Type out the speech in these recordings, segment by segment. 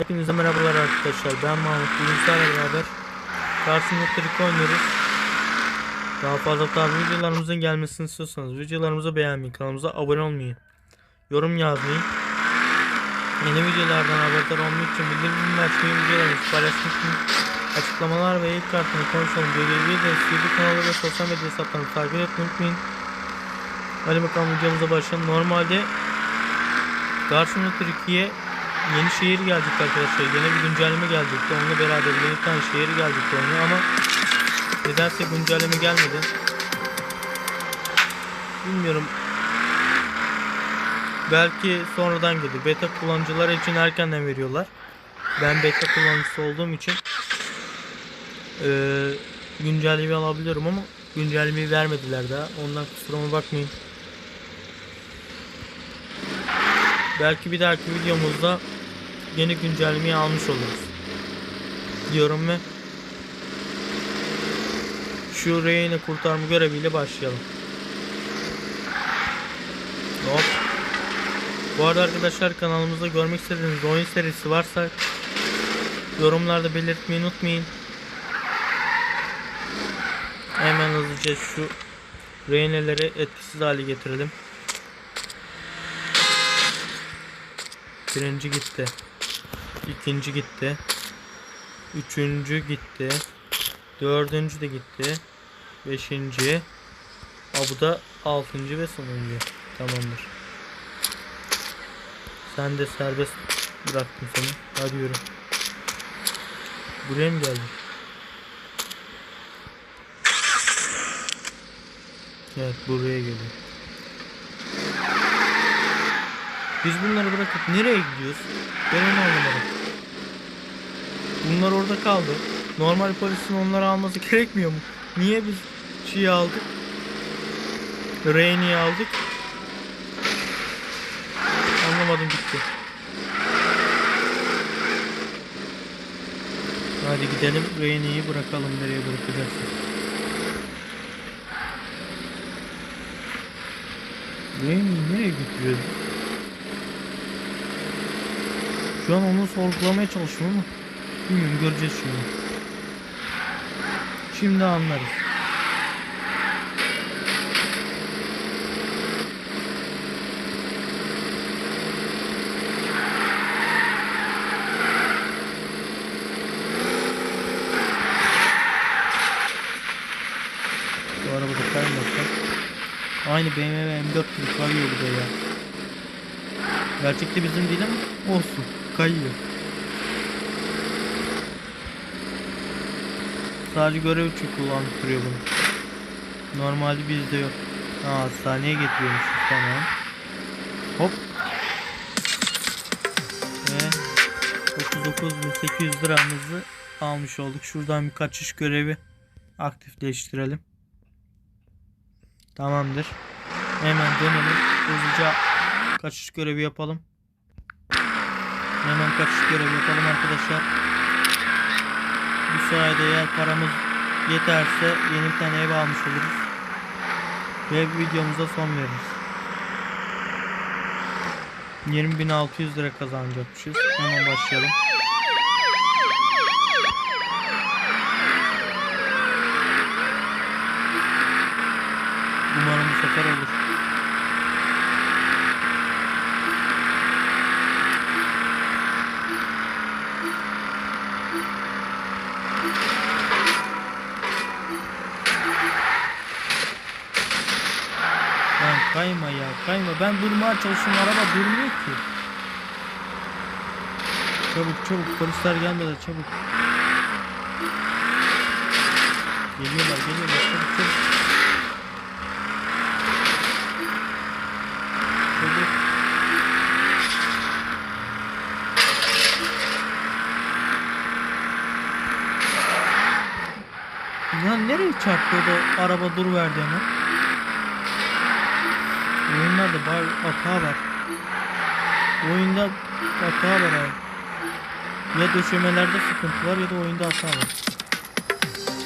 Hepinize merhabalar arkadaşlar. Ben Mahmut. Bugün sizlerle beraber Carson Trick oynuyoruz. Daha fazla tarz videolarımızın gelmesini istiyorsanız videolarımızı beğenmeyi, kanalımıza abone olmayı, yorum yazmayı, yeni videolardan haberdar olmak için bildirimleri açmayı, videolarımızı paylaşmak için açıklamalar ve ilk kartını konuşalım. Böylelikle de YouTube kanalı ve sosyal medya hesaplarını takip etmeyi unutmayın. Hadi bakalım videomuza başlayalım. Normalde Carson Tricky'ye yeni şehir gelecek arkadaşlar. Yeni bir güncelleme gelecekti. Onunla beraber yeni bir tane şehir gelecekti oyuna ama nedense güncelleme gelmedi. Bilmiyorum. Belki sonradan gelir. Beta kullanıcılar için erkenden veriyorlar. Ben beta kullanıcısı olduğum için eee güncelleme alabiliyorum ama güncellemeyi vermediler daha. Ondan kusuruma bakmayın. Belki bir dahaki videomuzda yeni güncellemeyi almış oluruz. Diyorum ve şu reyini kurtarma göreviyle başlayalım. Hop. Bu arada arkadaşlar kanalımızda görmek istediğiniz oyun serisi varsa yorumlarda belirtmeyi unutmayın. Hemen hızlıca şu reyneleri etkisiz hale getirelim. Birinci gitti. İkinci gitti. Üçüncü gitti. Dördüncü de gitti. Beşinci. Aa, bu da altıncı ve sonuncu. Tamamdır. Sen de serbest bıraktım seni. Hadi yürü. Buraya mı geldin? Evet buraya geliyor. Biz bunları bırakıp nereye gidiyoruz? Ben onu anlamadım. Bunlar orada kaldı. Normal polisin onları alması gerekmiyor mu? Niye biz şeyi aldık? Rain'i aldık. Anlamadım gitti. Hadi gidelim Rain'i bırakalım nereye bırakacaksın. Rain'i nereye götürüyoruz? Şu an onu sorgulamaya çalışıyorum ama bilmiyorum göreceğiz şimdi. Şimdi anlarız. Bu arabada kaymasın. Aynı BMW M4 gibi kayıyor bu da ya. Gerçekte bizim değil ama olsun. Kayıyor. Sadece görev için kullandırıyor bunu. Normalde bizde yok. Aa hastaneye getiriyormuşuz tamam. Hop. Ve 39.800 liramızı almış olduk. Şuradan bir kaçış görevi aktifleştirelim. Tamamdır. Hemen dönelim. Hızlıca kaçış görevi yapalım. Hemen kaçış görevi yapalım arkadaşlar. Sayede eğer paramız yeterse yeni bir tane ev almış oluruz. Ve videomuza son veririz. 20.600 lira kazanacakmışız. Hemen başlayalım. Umarım bu sefer olur. Lan kayma ya kayma. Ben durmaya çalışıyorum araba durmuyor ki. Çabuk çabuk polisler gelmeden çabuk. Geliyorlar geliyorlar çabuk çabuk. Çabuk. Lan nereye çarptı o da araba dur verdi hemen. Oyunlarda bayağı hata var. Oyunda hata var abi. Ya döşemelerde sıkıntı var ya da oyunda hata var.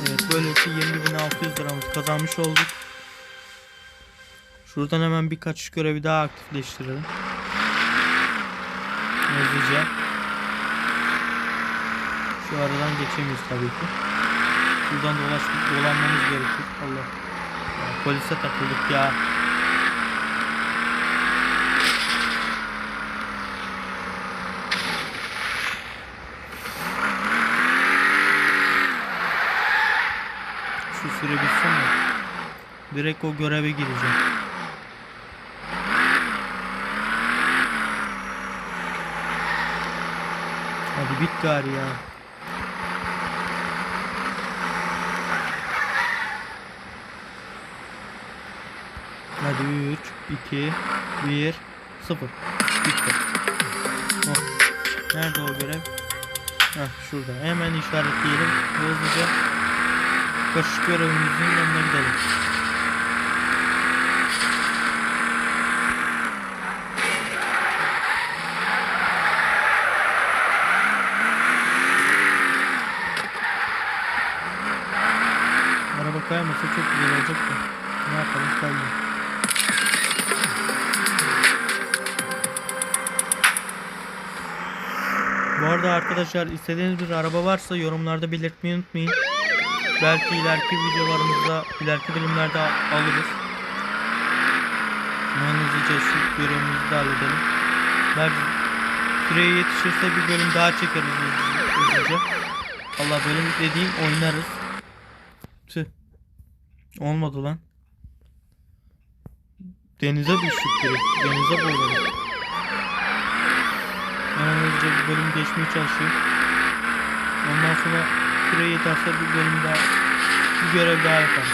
Evet böylelikle 20.600 liramız kazanmış olduk. Şuradan hemen bir kaçış görevi daha aktifleştirelim. Hızlıca. Şu aradan geçemeyiz tabii ki. Buradan dolaştık, dolanmamız gerekir. Allah. Ya, polise takıldık ya. Şu süre bitsin mi? Direkt o göreve gireceğim. Hadi bit gari ya. Hadi 3, 2, 1, 0. Bitti. Oh. Nerede o görev? Heh, şurada. Hemen işaretleyelim. Hızlıca kaşık görevimizin yanına gidelim. Araba kaymasa çok güzel olacak da. Ne yapalım kaymıyor. Bu arada arkadaşlar istediğiniz bir araba varsa yorumlarda belirtmeyi unutmayın. Belki ileriki videolarımızda, ileriki bölümlerde alırız. Hemen hızlıca şu görevimizi de halledelim. Belki süreye yetişirse bir bölüm daha çekeriz hız- hızlıca. Allah bölüm dediğim oynarız. Tüh. Olmadı lan. Denize düştük direkt. Denize boyladık. Hemen hızlıca bir bölüm geçmeye çalışayım. Ondan sonra süre yeterse bir bölüm daha bir görev daha yaparız.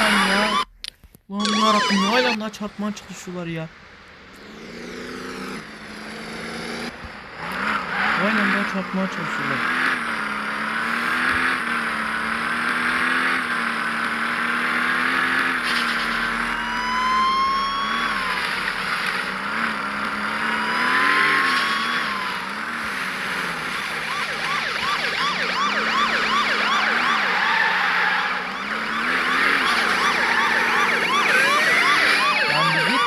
Lan ya. Yarabbim ne hala daha çarpmaya çalışıyorlar ya. Aynen daha çarpmaya çalışıyorlar. Lan bir git.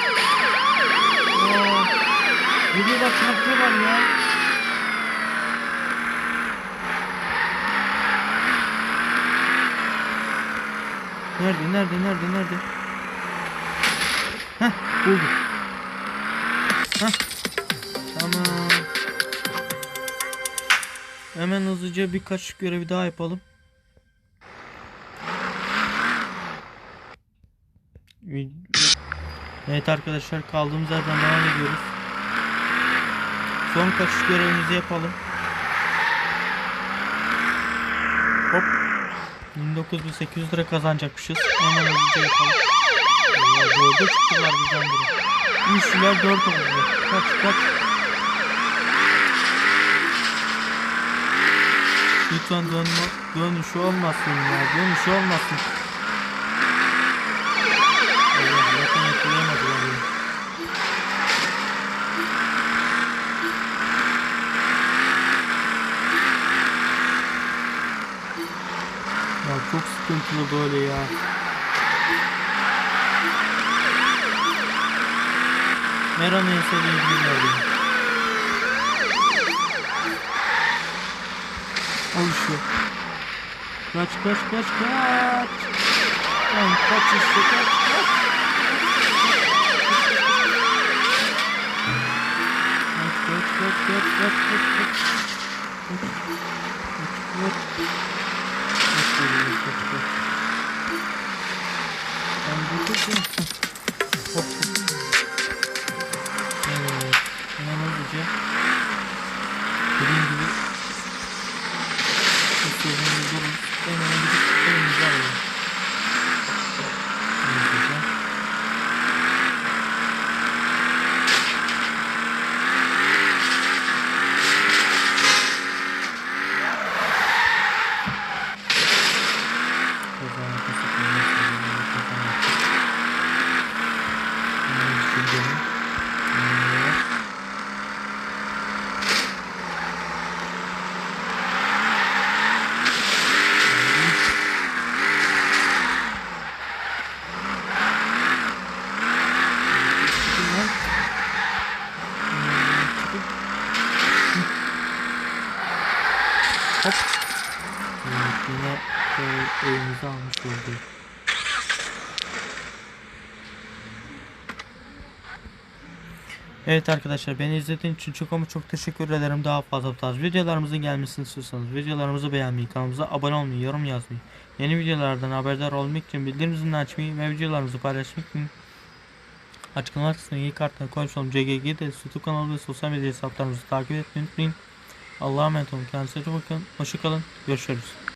Aa, Çarpıyorlar ya. Nerede nerede nerede nerede? Heh buldum. Heh. Tamam. Hemen hızlıca birkaç görevi daha yapalım. Evet arkadaşlar kaldığımız yerden devam ediyoruz. Son kaçış görevimizi yapalım. Hop. 29.800 lira kazanacakmışız. Hemen hızlıca yapalım. Ya dörde çıktılar bizden biri. Üçlüler dört oldu. Kaç kaç. Lütfen dönme, dönüş olmasın ya. Dönüş olmasın. Allah zaten yakalayamadılar ya. Ya çok sıkıntılı böyle ya. Meran en sevdiğim günler benim. Al işte. Kaç kaç kaç kaç. Lan kaç işte kaç kaç. Kaç kaç kaç kaç kaç kaç kaç. Kaç kaç kaç. Kaç geliyor kaç kaç. Ben durdurdum. Hop. Evet. Hemen hızlıca. Dediğim gibi. İstediğimiz durun. Hemen gidip elimizi alalım. Hızlıca. Kazanı kasıtlı. Kazanı yine evimizi almış olduk. Evet arkadaşlar beni izlediğiniz için çok ama çok teşekkür ederim. Daha fazla tarz videolarımızın gelmesini istiyorsanız videolarımızı beğenmeyi, kanalımıza abone olmayı, yorum yazmayı, yeni videolardan haberdar olmak için bildirim zilini açmayı ve videolarımızı paylaşmak için açıklama kısmına iyi kartına koymuş olduğum CGG de YouTube kanalı ve sosyal medya hesaplarımızı takip etmeyi unutmayın. Allah'a emanet olun. Kendinize çok bakın. Hoşçakalın. Görüşürüz.